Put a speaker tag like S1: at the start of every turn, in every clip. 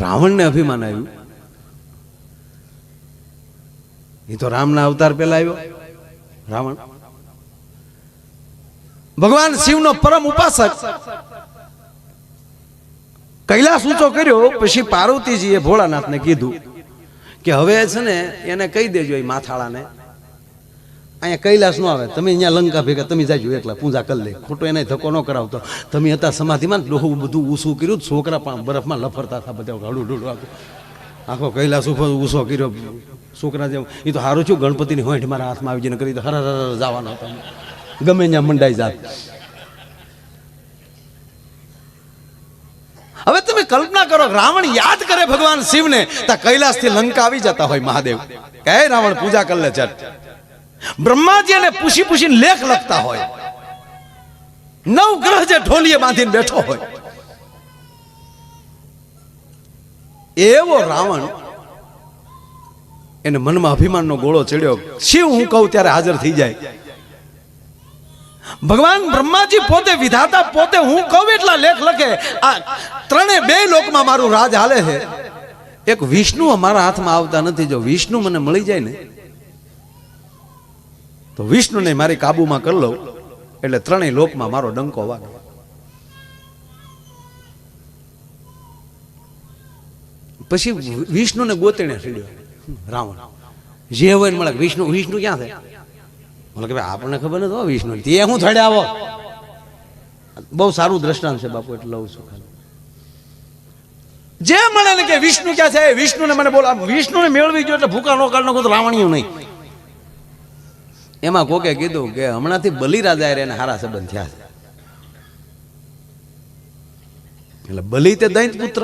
S1: રાવણને અભિમાન આવ્યું. એ તો રામના અવતાર પહેલા આવ્યો. રાવણ. ભગવાન શિવનો પરમ ઉપાસક. કૈલાસ ઊંચો કર્યો, પછી પાર્વતીજીએ ભોળાનાથને કીધું કે હવે છે ને એને કહી દેજો એ માથાળાને. અહીંયા કૈલાસ નો આવે. તમે અહીંયા લંકા ભેગા, તમે જાજો એકલા, પૂજા કરી લે. ખોટો એને ધક્કો ન કરાવતો. તમે હતા સમાધિમાં ડોહું બધું ઊસું કર્યું, છોકરા પણ બરફમાં લફરતા હતા બધા. હળું ઢૂળું આખું. આખો કૈલાસ ઉપર ઊસો કર્યો. છોકરા જેમ એ તો સારું છું ગણપતિની હોંઠ મારા હાથમાં આવી જઈને કરી તો હર હર જવાનો હતો. ગમે ત્યાં મંડાઈ જાત. હવે તમે કલ્પના કરો, રાવણ યાદ કરે ભગવાન શિવને, તા કૈલાસથી લંકા આવી જતા હોય મહાદેવ. કહે રાવણ, પૂજા કરી લે ચટ બ્રહ્માજી એને પૂછી પૂછીને લેખ લખતા હોય. નવ ગ્રહ જે ઢોલીએ બાંધીને બેઠો હોય. એવો રાવણ એને મનમાં અભિમાનનો ગોળો ચડ્યો. શિવ, હું કહું, ત્યારે હાજર થઈ જાય. ભગવાન બ્રહ્માજી પોતે વિધાતા, પોતે હું કહું એટલા લેખ લખે. આ ત્રણે બે લોકમાં મારું રાજ હાલે છે. એક વિષ્ણુ મારા હાથમાં આવતા નથી. જો વિષ્ણુ મને મળી જાય ને તો વિષ્ણુને મારી કાબુમાં કરી લઉં, એટલે ત્રણેય લોકમાં મારો ડંકો વાગે. પછી વિષ્ણુને ગોતેણે રેડ્યો. રાવણ. જે હોય મળે વિષ્ણુ વિષ્ણુ ક્યાં થાય? બોલે કે ભાઈ, આપણને ખબર નથી વિષ્ણુ. તે હું થડે આવો. બહુ સારું દ્રષ્ટાંત છે બાપુ, એટલે લઉં છું જે મળે ને કે વિષ્ણુ ક્યાં છે વિષ્ણુને મને બોલા વિષ્ણુને મેળવી જો એટલે ભૂકા નો કાઢ તો રાવણીયું નહીં. એમાં કોકે કીધું કે હમણાંથી બલિરાજા એને હારા સંબંધ થયા છે. એટલે બલિ તે દૈત પુત્ર.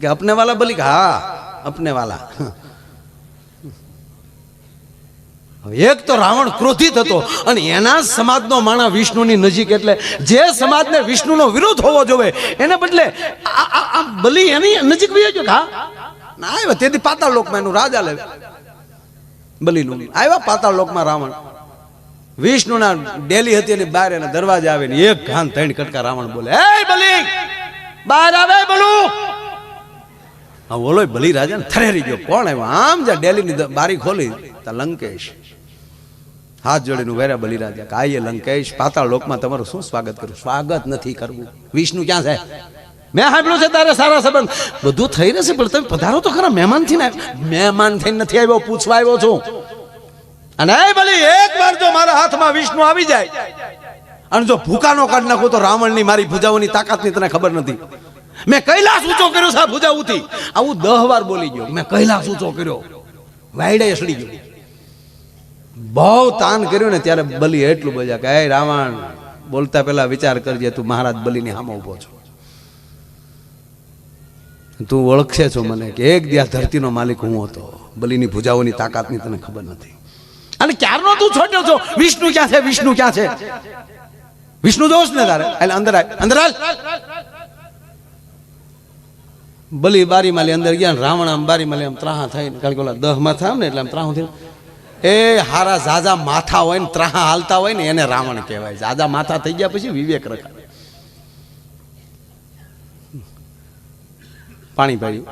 S1: કે અપને વાલા બલિ? હા અપને વાલા એક તો રાવણ ક્રોધિત હતો અને એના સમાજનો માણા વિષ્ણુની નજીક એટલે જે સમાજને વિષ્ણુનો વિરોધ હોવો જોવે, એને બદલે આ- બલિ એની નજીક વહી હા? ના આવ્યો, તેથી પાતાળ લોકમાં એનું રાજા લે. બલિનું આવ્યા પાતાળ લોકમાં રાવણ. વિષ્ણુના ડેલી હતી એની બહાર એના દરવાજા આવે ને એક ઘાન ત્રણ કટકા રાવણ બોલે એ બલી બહાર આવે બલુ. હા બોલો બલી રાજા ને થરેરી ગયો. કોણ આવ્યો? આમ જા ડેલીની ની બારી ખોલી. તા લંકેશ. હાથ જોડીને વેરા બલી રાજા. કે લંકેશ, પાતાળ લોકમાં તમારું શું સ્વાગત કરું સ્વાગત નથી કરવું. વિષ્ણુ ક્યાં છે? મેં સાંભળ્યું છે તારે સારા સંબંધ. બધું થઈ રહેશે પણ તમે પધારો તો ખરા મહેમાનથી ને મહેમાન થઈને નથી આવ્યો, પૂછવા આવ્યો છું. અને ભલી એક વાર જો મારા હાથમાં વિષ્ણુ આવી જાય, અને જો ભૂકાનો કાઢ નાખું તો રાવણની મારી ભૂજાઓની તાકાતની તને ખબર નથી. મેં કૈલાસ ઊંચો કર્યો છે આ આવું દહ વાર બોલી ગયો. મેં કૈલાસ ઊંચો કર્યો. વાયડે સડી ગયો. બહુ તાન કર્યું ને ત્યારે બલી એટલું બોલ્યા કે રાવણ, બોલતા પહેલા વિચાર કરજે, તું મહારાજ બલીની સામે ઊભો છો. તું ઓળખે છો મને કે એક દિયા ધરતીનો માલિક હું હતો. બલીની ભુજાઓની તાકાતની તને ખબર નથી. અને ક્યારનો તું છોડ્યો છો? વિષ્ણુ ક્યાં છે? વિષ્ણુ ક્યાં છે? વિષ્ણુ જોશ ને તારે? એટલે અંદર અંદર બલી બારી માલી અંદર ગયા રાવણ આમ બારી માલી આમ ત્રાહા થઈને, કારણ કે ઓલા દહમાં થાય ને એટલે આમ ત્રાહું થયું એ હારા ઝાઝા માથા હોય ને ત્રાહા હાલતા હોય ને એને રાવણ કહેવાય. ઝાઝા માથા થઈ ગયા પછી વિવેક રખાય. પાણી ભર્યું.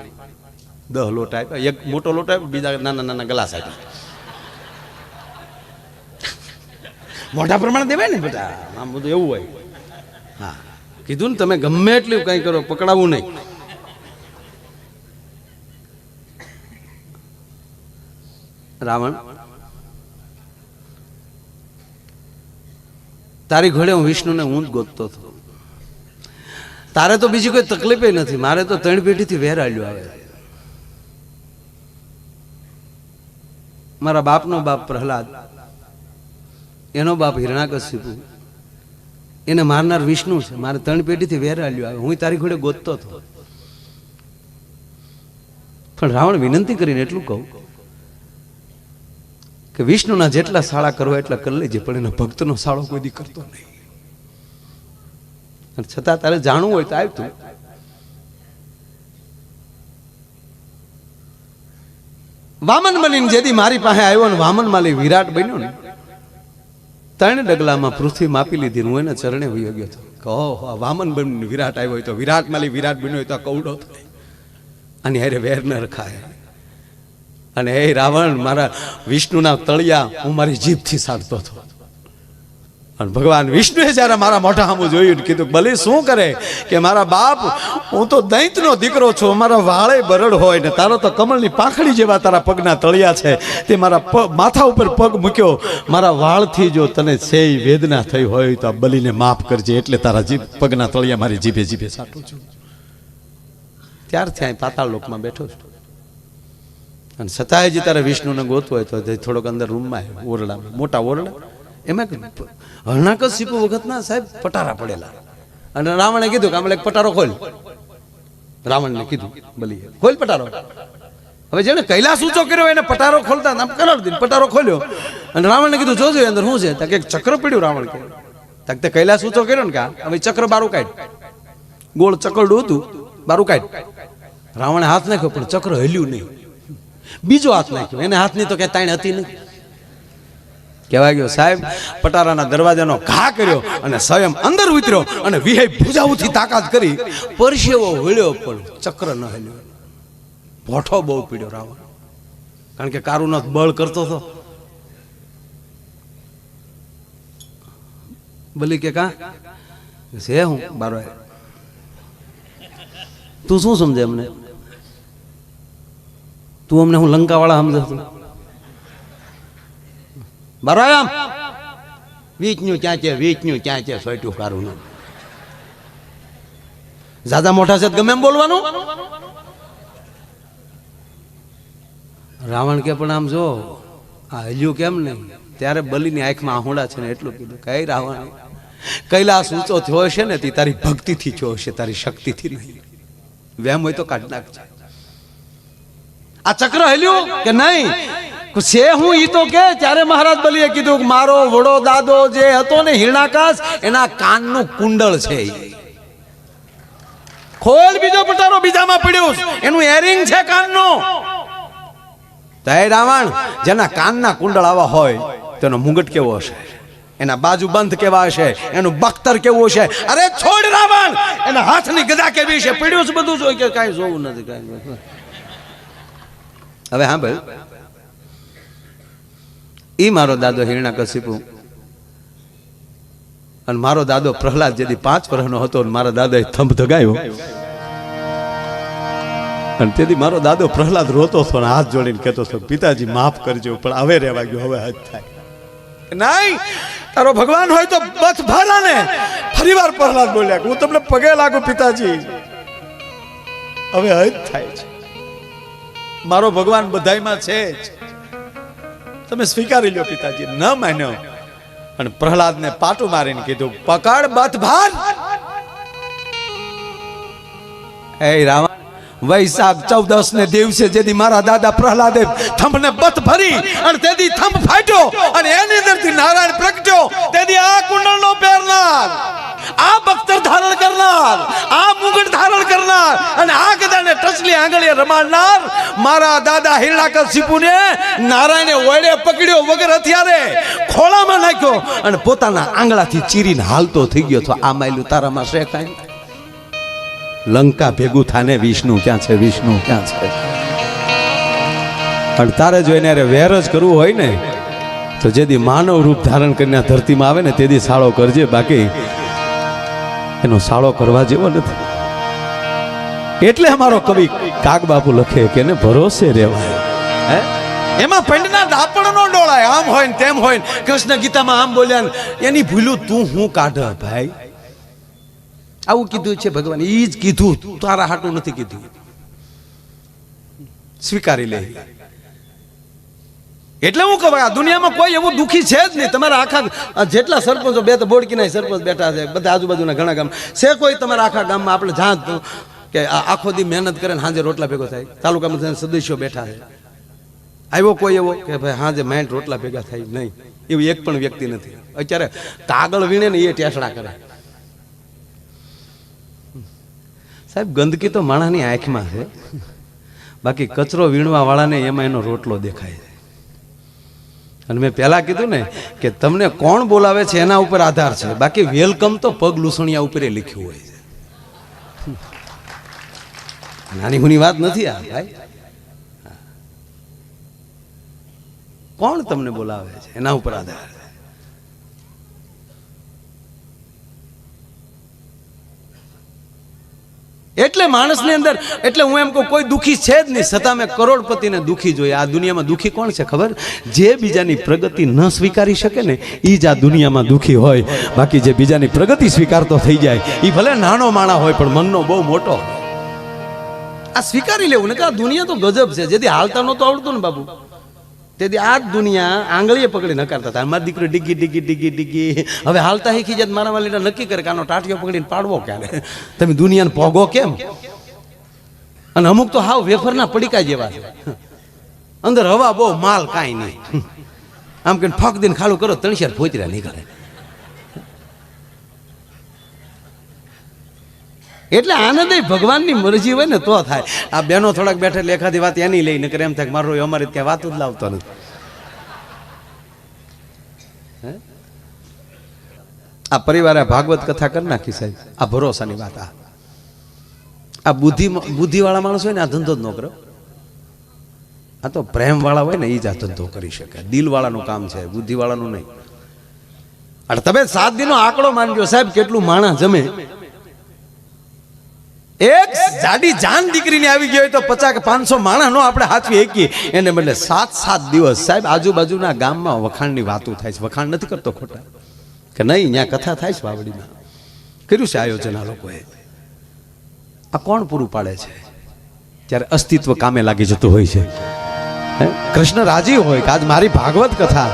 S1: દહ લોટ આપ્યા. એક મોટો લોટ આપ્યો, બીજા નાના નાના ગ્લાસ આપ્યા. મોટા પ્રમાણે દેવાય ને બેટા આમ બધું એવું હોય. હા. કીધું ને તમે ગમે એટલું કંઈ કરો, પકડાવું નહીં. રાવણ. તારી ઘોડે હું વિષ્ણુને હું જ ગોતતો હતો. તારે તો બીજી કોઈ તકલીફ નથી. મારે તો ત્રણ પેઢીથી વેરાડ્યું આવે. મારા બાપનો બાપ પ્રહલાદ, એનો બાપ હિરણાકશિપુ એને મારનાર વિષ્ણુ છે. મારે ત્રણ પેઢીથી વેરાડ્યું આવે. હું તારી ઘોડે ગોતતો હતો. પણ રાવણ વિનંતી કરીને એટલું કહું કે વિષ્ણુના જેટલા શાળા કરવા એટલા કરી લેજે, પણ એના ભક્તનો શાળો કોઈ કરતો નહીં. અને છતાં તારે જાણવું હોય તો આવ્યું વામન બનીને જેથી મારી પાસે આવ્યો ને વામન માલી વિરાટ બન્યો ને, ત્રણ ડગલામાં પૃથ્વી માપી લીધી હું એને ચરણે વયો ગયો હતો કહો વામન બન વિરાટ આવ્યો હોય તો વિરાટ માલી વિરાટ બન્યો હોય તો આ કૌડો થાય અને હારે વેર ન રખાય. અને હે રાવણ, મારા વિષ્ણુના તળિયા હું મારી જીભથી સાધતો હતો. અને ભગવાન વિષ્ણુએ જ્યારે મારા મોઢા સામું જોયું કીધું, ભલે શું કરે કે મારા બાપ, હું તો દૈંતનો દીકરો છું મારા વાળે બરડ હોય ને તારો તો કમળની પાંખડી જેવા તારા પગના તળિયા છે. તે મારા માથા ઉપર પગ મૂક્યો. મારા વાળથી જો તને સેય વેદના થઈ હોય તો આ બલીને માફ કરજે, એટલે તારા જીભ પગના તળિયા મારી જીભે જીભે સાટું છું. ત્યારથી અહીં પાતાળ લોકમાં બેઠો છું. અને છતાંય જે તારે વિષ્ણુને ગોતવું હોય તો થોડોક અંદર રૂમમાં ઓરડા મોટા ઓરડા. એમાં હરણાક શીખવું વખતના સાહેબ પટારા પડેલા. અને રાવણે કીધું કે આમ એક પટારો ખોલ. રાવણને કીધું બલી ખોલ પટારો. હવે જેને કૈલાસ ઊંચો કર્યો એને પટારો ખોલતા આમ કરાવી દીધું, પટારો ખોલ્યો. અને રાવણને કીધું, જોજો અંદર શું છે? ત્યાં એક ચક્ર પડ્યું રાવણ કે. ત્યાં તે કૈલાસ ઊંચો કર્યો ને કા હવે ચક્ર બારું કાઢ. ગોળ ચકરડું હતું, બારું કાઢ. રાવણે હાથ નાખ્યો, પણ ચક્ર હલ્યું નહીં. બીજો હાથ નાખ્યો, એને હાથની તો કે તાણ હતી નહીં. કહેવાય ગયો, સાહેબ, પટારાના દરવાજાનો ઘા કર્યો અને સ્વયં અંદર ઉતર્યો અને વિહય ભુજાઓથી તાકાત કરી પરસેવો વળ્યો, પણ ચક્ર ન હલ્યો. ભોઠો બહુ પીડ્યો રાવણ. કારણ કે કારુનો બળ કરતો હતો. બલી કે કા? છે હું બારો. તું શું સમજે અમને? તું અમને હું લંકાવાળા સમજે? બરાબર વીચનું ચાંચે વીચનું ચાંચે સોયટું કારું જાદા મોટા છે ગમે બોલવાનું? રાવણ કે પણ આમ જો, આ હલ્યું કેમ નહીં? ત્યારે બલીની આંખમાં આહોડા છે ને એટલું કીધું, કઈ રાવણ? કૈલાસ ઊંચો થયો હશે ને તે તારી ભક્તિથી થયો હશે, તારી શક્તિથી નહીં. વેમ હોય તો કાઢ નાખજે. આ ચક્ર હલ્યું કે નહીં? છે હું ઈ તો કે ત્યારે મહારાજ બલીએ કીધું કે મારો વડો દાદો જે હતો ને હિરણાકાશ, એના કાનનું કુંડળ છે ખોલ બીજો પટારો બીજામાં પડ્યું છે. એનું એરિંગ છે કાનનું. તય રાવણ, જેના કાનના કુંડળ આવા હોય, તેનો મુંગટ કેવો હશે? એના બાજુ બંધ કેવા હશે? એનું બખ્તર કેવું હશે? અરે છોડ રાવણ! એના હાથની ગદા કેવી છે પીડ્યું છે બધું જોઈ કે કાંઈ જોવું નથી, કાંઈ હવે હા ભાઈ. ઈ મારો દાદો હિરણાકશિપુ અને મારો દાદો પ્રહલાદ જેથી પાંચ વર્ષનો હતો અને મારા દાદાએ થંભ ધગાયો. અને તેથી મારો દાદો પ્રહલાદ રોતો હતો અને હાથ જોડીને કહેતો હતો, પિતાજી, માફ કરજો, પણ હવે રહેવા ગયો હવે હજ થાય. નહીં, તારો ભગવાન હોય તો બસ ભરા ને. ફરીવાર પ્રહલાદ બોલ્યા, હું તમને પગે લાગુ, પિતાજી. હવે હજ થાય છે. મારો ભગવાન બધાયમાં છે જ. તમે સ્વીકારી લો પિતાજી, ન માન્યો. અને પ્રહલાદને પાટું મારીને કીધું, પકડ બત ભાન એ રાવણ, વૈશાખ ચૌદસ ને દિવસે જેથી મારા દાદા પ્રહલાદે થંભને બત ભરી અને તેથી થંભ ફાટ્યો અને એની અંદરથી નારાયણ પ્રગટ્યો, તેથી આ કુંડળનો પહેરનાર આ બખ્તર ધારણ કરનાર આ મુગટ ધારણ કરનાર અને આ ટચલી આંગળીએ રમાડનાર? મારા દાદા હિરણાકશિપુને નારાયણે ઓયડે પકડ્યો વગર હથિયારે ખોળામાં નાખ્યો અને પોતાના આંગળાથી ચીરીને હાલતો થઈ ગયો તો આ માયલું તારામાં છે કાંઈ? લંકા ભેગું થાને વિષ્ણુ, ક્યાં છે વિષ્ણુ, ક્યાં છે? પણ તારે જો એને વેર જ કરવું હોય ને, તો જેથી માનવ રૂપ ધારણ કરીને ધરતીમાં આવે ને તેથી સાળો કરજે, બાકી એનો સાળો કરવા જેવો નથી. એટલે અમારો કવિ કાગ બાપુ લખે કે એને ભરોસે રહેવાય. એમાં પંડના દાપણ નો ડોળાય, આમ હોય ને તેમ હોય કૃષ્ણ ગીતામાં આમ બોલ્યા એની ભૂલું તું હું કાઢ ભાઈ. આવું કીધું છે ભગવાન એ જ કીધું, તારા હાટું નથી કીધું. સ્વીકારી લે. એટલે હું કહું, આ દુનિયામાં કોઈ એવું દુઃખી છે જ નહીં. તમારા આખા જેટલા સરપંચો બે તો બોડકીના સરપંચ બેઠા છે, બધા આજુબાજુના ઘણા ગામ. છે કોઈ તમારા આખા ગામમાં, આપણે જ્યાં કે આખો દી મહેનત કરે ને હાજે રોટલા ભેગો થાય. તાલુકામાં સદસ્યો બેઠા છે. આવ્યો કોઈ એવો? કે ભાઈ હાજે માઇન્ડ રોટલા ભેગા થાય નહીં. એવું એક પણ વ્યક્તિ નથી. અત્યારે કાગળ વીણે ને એ ટેસડા કરે. સાહેબ, ગંદકી તો માણસની આંખમાં છે. બાકી કચરો વીણવા વાળાને એમાં એનો રોટલો દેખાય છે. અને મેં પહેલાં કીધું ને કે તમને કોણ બોલાવે છે એના ઉપર આધાર છે. બાકી વેલકમ તો પગ લૂસણિયા ઉપર લખ્યું હોય છે. નાની હુની વાત નથી આ, ભાઈ. કોણ તમને બોલાવે છે? એના ઉપર આધાર. એટલે માણસની અંદર, એટલે હું એમ કહું, કોઈ દુઃખી છે જ નહીં. છતાં મેં કરોડપતિને દુઃખી જોઈએ. આ દુનિયામાં દુઃખી કોણ છે ખબર? જે બીજાની પ્રગતિ ન સ્વીકારી શકે ને એ જ આ દુનિયામાં દુઃખી હોય. બાકી જે બીજાની પ્રગતિ સ્વીકારતો થઈ જાય એ ભલે નાનો માણા હોય, પણ મનનો બહુ મોટો. હોય. આ સ્વીકારી લેવું ને કે આ દુનિયા તો ગજબ છે. જેથી હાલતા નહોતું આવડતું ને બાબુ. તેથી આ જ દુનિયા આંગળીએ પકડી નકારતા હતા. મારી દીકરી ડીગી ડીગી ડીગી ડીગી. હવે હાલતા શીખી જાય મારા વાલીને નક્કી કરે કે આનો ટાટિયો પકડીને પાડવો ક્યારે? તમે દુનિયાને ભોગો કેમ? અને અમુક તો હાવ વેફરના પડીકા જેવા અંદર હવા બહુ માલ કાંઈ નહીં. આમ કે ફક દઈને ખાલું કરો તણશેર ફોતરા નીકળે. એટલે આનંદ ભગવાનની મરજી હોય ને તો થાય. આ બેનો થોડાક બેઠે એટલે વાત એની લઈ, નકર એમ થાય મારો અમારે ત્યાં વાત જ લાવતો નથી. આ પરિવારે ભાગવત કથા કરી નાખી સાહેબ. આ ભરોસાની વાત આ. આ બુદ્ધિ, બુદ્ધિવાળા માણસ હોય ને આ ધંધો જ ન કરો. આ તો પ્રેમવાળા હોય ને એ જ આ ધંધો કરી શકે. દિલવાળાનું કામ છે, બુદ્ધિવાળાનું નહીં. અને તમે સાત દિનનો આંકડો માનજો સાહેબ, કેટલું માણસ જમે. એક જાડી જાન દીકરીને આવી ગઈ હોય તો પચાસ પાંચસો માણસ નો આપણે હાથવી એકીએ એને બદલે સાત સાત દિવસ સાહેબ આજુબાજુના ગામમાં વખાણની વાતો થાય છે. વખાણ નથી કરતો ખોટા. કે નહીં ત્યાં કથા થાય છે વાવડીમાં. કર્યું છે આયોજન આ લોકોએ. આ કોણ પૂરું પાડે છે? ત્યારે અસ્તિત્વ કામે લાગી જતું હોય છે. કૃષ્ણ રાજી હોય કે આજ મારી ભાગવત કથા.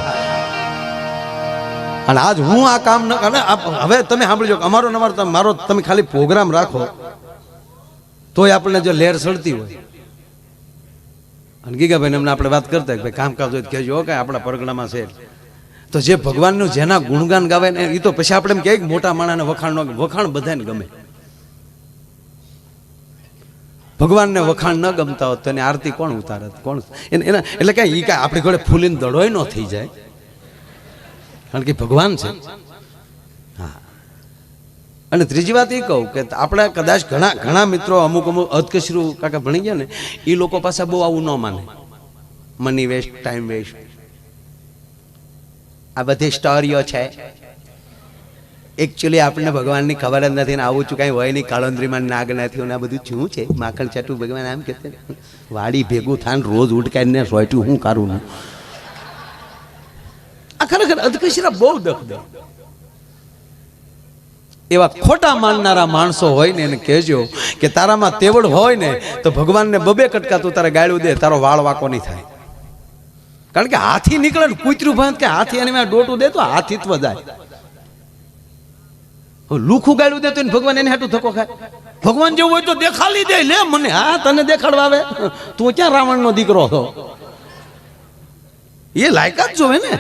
S1: અને આજ હું આ કામ ન હવે તમે સાંભળજો અમારો નંબર મારો તમે ખાલી પ્રોગ્રામ રાખો. તોય આપણને જો લહેર સડતી હોય. અને ગીગાભાઈ એમને આપણે વાત કરતા કે ભાઈ કામકાજ હોય કહેજો કે આપણા પરગણામાં છે. તો જે ભગવાનનું જેના ગુણગાન ગાવે ને એ તો પછી આપણે એમ કહે મોટા માણાને વખાણ વખાણ બધાને ગમે. ભગવાનને વખાણ ન ગમતા હોત તો એની આરતી કોણ ઉતારત કોણ? એને એટલે કાંઈ એ કાંઈ આપણી ઘોડે ફૂલીને દડોય ન થઈ જાય. કારણ કે ભગવાન છે. અને ત્રીજી વાત એ કહું કે આપણા કદાચ ઘણા ઘણા મિત્રો અમુક અમુક અધકશરું કાકા ભણી ગયા ને, એ લોકો પાસે બહુ આવું ન માને. મની વેસ્ટ ટાઈમ વેસ્ટ આ બધી સ્ટોરીઓ છે. એકચ્યુઅલી આપણને ભગવાનની ખબર જ નથી ને આવું છું કાંઈ હોય નહીં, કાળંદ્રીમાં નાગ નથી ને આ બધું શું છે? માખણ ચાટું ભગવાન આમ કે વાડી ભેગું થાય ને રોજ ઉડકાઈને સોયટું હું કરું આ ખરેખર અધકશરા બહુ દખ એવા ખોટા માનનારા માણસો હોય ને એને કહેજો કે તારામાં તેવડ હોય ને તો ભગવાનને બબે કટકા તું તારે ગાળ્યું દે, તારો વાળ વાકો નહીં થાય. કારણ કે હાથી નીકળે ને કૂતરું ભાંત કે હાથી એને ડોટું દે તો હાથીત્વ જાય. લુખું ગાળ્યું દે તો ભગવાન એને હાટું ધક્કો ખાય. ભગવાન જેવું હોય તો દેખાડી દે, લે મને, હા, તને દેખાડવા આવે. તું ક્યાં રાવણનો દીકરો હતો એ લાયકાત જોવે ને.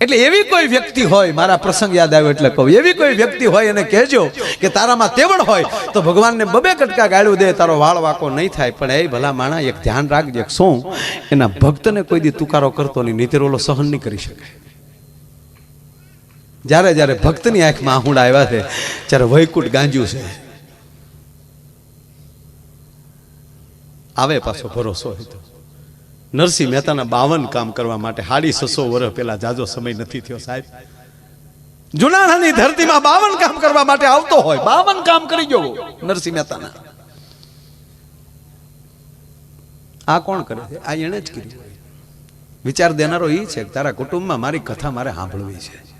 S1: એટલે એવી કોઈ વ્યક્તિ હોય, મારા પ્રસંગ યાદ આવ્યો એટલે કહું, એવી કોઈ વ્યક્તિ હોય એને કહેજો કે તારામાં તેવડ હોય તો ભગવાનને બબે કટકા ગાળ્યું દે, તારો વાળ વાકો નહીં થાય. પણ એ ભલા માણા, એક ધ્યાન રાખજે શું? એના ભક્તને કોઈ દી તુકારો કરતો નહીં નીતર ઓલો સહન નહીં કરી શકે. જ્યારે જ્યારે ભક્તની આંખમાં આહુડા આવ્યા છે ત્યારે વૈકુટ ગાંજ્યું છે. આવે પાછો ભરોસો હોય તો. નરસિંહ મહેતાના બાવન કામ કરવા માટે સાડી સસો વર્ષ પહેલા જાજો સમય નથી થયો સાહેબ. જુનાળાની ધરતીમાં બાવન કામ કરવા માટે આવતો હોય, બાવન કામ કરી જવો નરસિંહ મહેતાના. આ કોણ કરે છે? આ એણે જ કર્યું વિચાર દેનારો એ છે તારા કુટુંબમાં મારી કથા મારે સાંભળવી છે.